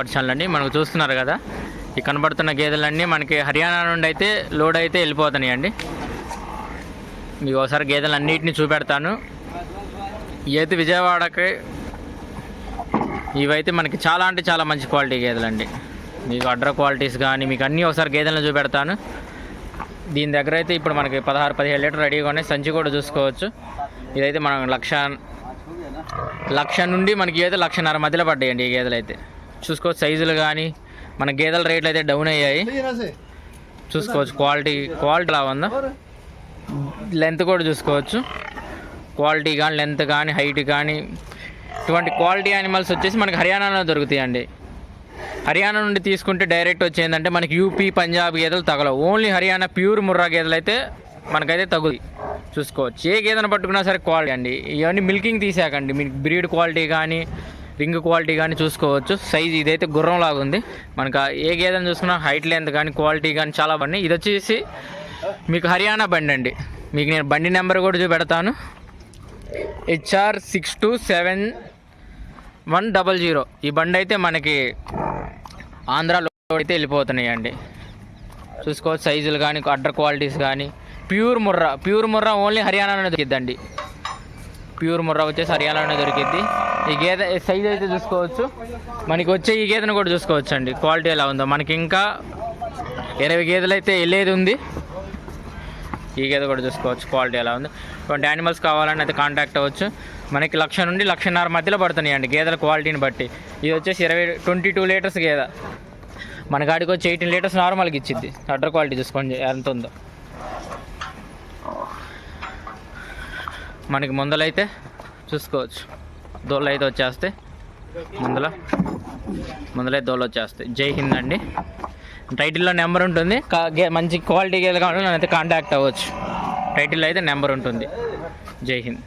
వర్షాలు అండి మనకు చూస్తున్నారు కదా. ఈ కనబడుతున్న గేదెలన్నీ మనకి హర్యానా నుండి అయితే లోడ్ అయితే వెళ్ళిపోతున్నాయి అండి. మీకు ఒకసారి గేదెలు అన్నిటిని చూపెడతాను. ఇవైతే విజయవాడకి ఇవైతే మనకి చాలా అంటే చాలా మంచి క్వాలిటీ గేదెలండి. మీకు అడ్ర క్వాలిటీస్ కానీ మీకు అన్నీ ఒకసారి గేదెలను చూపెడతాను. దీని దగ్గర అయితే ఇప్పుడు మనకి పదహారు పదిహేడు లీటర్ రెడీగా ఉన్నాయి. సంచి కూడా చూసుకోవచ్చు. ఇదైతే మనం లక్ష లక్ష నుండి మనకి అయితే లక్షన్నర మధ్యలో పడ్డాయండి ఈ గేదెలు అయితే చూసుకోవచ్చు సైజులు కానీ మన గేదెల రేట్లు అయితే డౌన్ అయ్యాయి. చూసుకోవచ్చు క్వాలిటీ క్వాలిటీ ఎలా ఉందా? లెంత్ కూడా చూసుకోవచ్చు. క్వాలిటీ కానీ లెంత్ కానీ హైట్ కానీ ఇటువంటి క్వాలిటీ యానిమల్స్ వచ్చేసి మనకి హర్యానాలో దొరుకుతాయండి. హర్యానా నుండి తీసుకుంటే డైరెక్ట్ వచ్చేందంటే మనకి యూపీ పంజాబ్ గేదెలు తగలవు. ఓన్లీ హర్యానా ప్యూర్ ముర్రా గేదెలు అయితే మనకైతే తగుది చూసుకోవచ్చు. ఏ గేదెను పట్టుకున్నా సరే క్వాలిటీ అండి. ఇవన్నీ మిల్కింగ్ తీసాకండి. మీకు బ్రీడ్ క్వాలిటీ కానీ రింగ్ క్వాలిటీ కానీ చూసుకోవచ్చు. సైజ్ ఇదైతే గుర్రం లాగా ఉంది. మనకు ఏ గేదెను చూసుకున్నా హైట్ లెంత్ కానీ క్వాలిటీ కానీ చాలా బండి ఇది వచ్చేసి మీకు హర్యానా బండి అండి. మీకు నేను బండి నెంబర్ కూడా చూపెడతాను. HR six two seven one double zero. ఈ బండి అయితే మనకి ఆంధ్రాలో అయితే వెళ్ళిపోతున్నాయి అండి. చూసుకోవచ్చు సైజులు కానీ అడ్డర్ క్వాలిటీస్ కానీ. Pure Murrah pure Murrah only హర్యానాలోనే దొరికిద్దండి. ప్యూర్ ముర్రా వచ్చేసి హర్యానాలోనే దొరికిద్ది. ఈ గేదె సైజ్ అయితే చూసుకోవచ్చు. మనకి వచ్చే ఈ గేదెను కూడా చూసుకోవచ్చు అండి క్వాలిటీ ఎలా ఉందో. మనకి ఇంకా ఇరవై గేదెలు అయితే వెళ్ళేది ఉంది. ఈ గేదె కూడా చూసుకోవచ్చు. క్వాలిటీ ఎలా ఉంది. ఇటువంటి యానిమల్స్ కావాలని అయితే కాంటాక్ట్ అవ్వచ్చు. మనకి లక్ష నుండి లక్షన్నర మధ్యలో పడుతున్నాయి అండి గేదెల క్వాలిటీని బట్టి. ఇది వచ్చేసి ఇరవై ట్వంటీ టూ లీటర్స్ గేదె. మన కాడికి వచ్చి ఎయిటీన్ లీటర్స్ నార్మల్గా ఇచ్చిద్ది. అడ్డర్ క్వాలిటీ చూసుకోండి ఎంత ఉందో. మనకి ముందలైతే చూసుకోవచ్చు. దోళ్ళు అయితే వచ్చేస్తాయి ముందల. ముందులో దోళ్ళు వచ్చేస్తాయి జై హింద్ అండి. టైటిల్లో నెంబర్ ఉంటుంది. కా- గే- మంచి క్వాలిటీ గేదెలు కావాలి నేనైతే కాంటాక్ట్ అవ్వచ్చు. టైటిల్లో అయితే నెంబర్ ఉంటుంది. జై హింద్.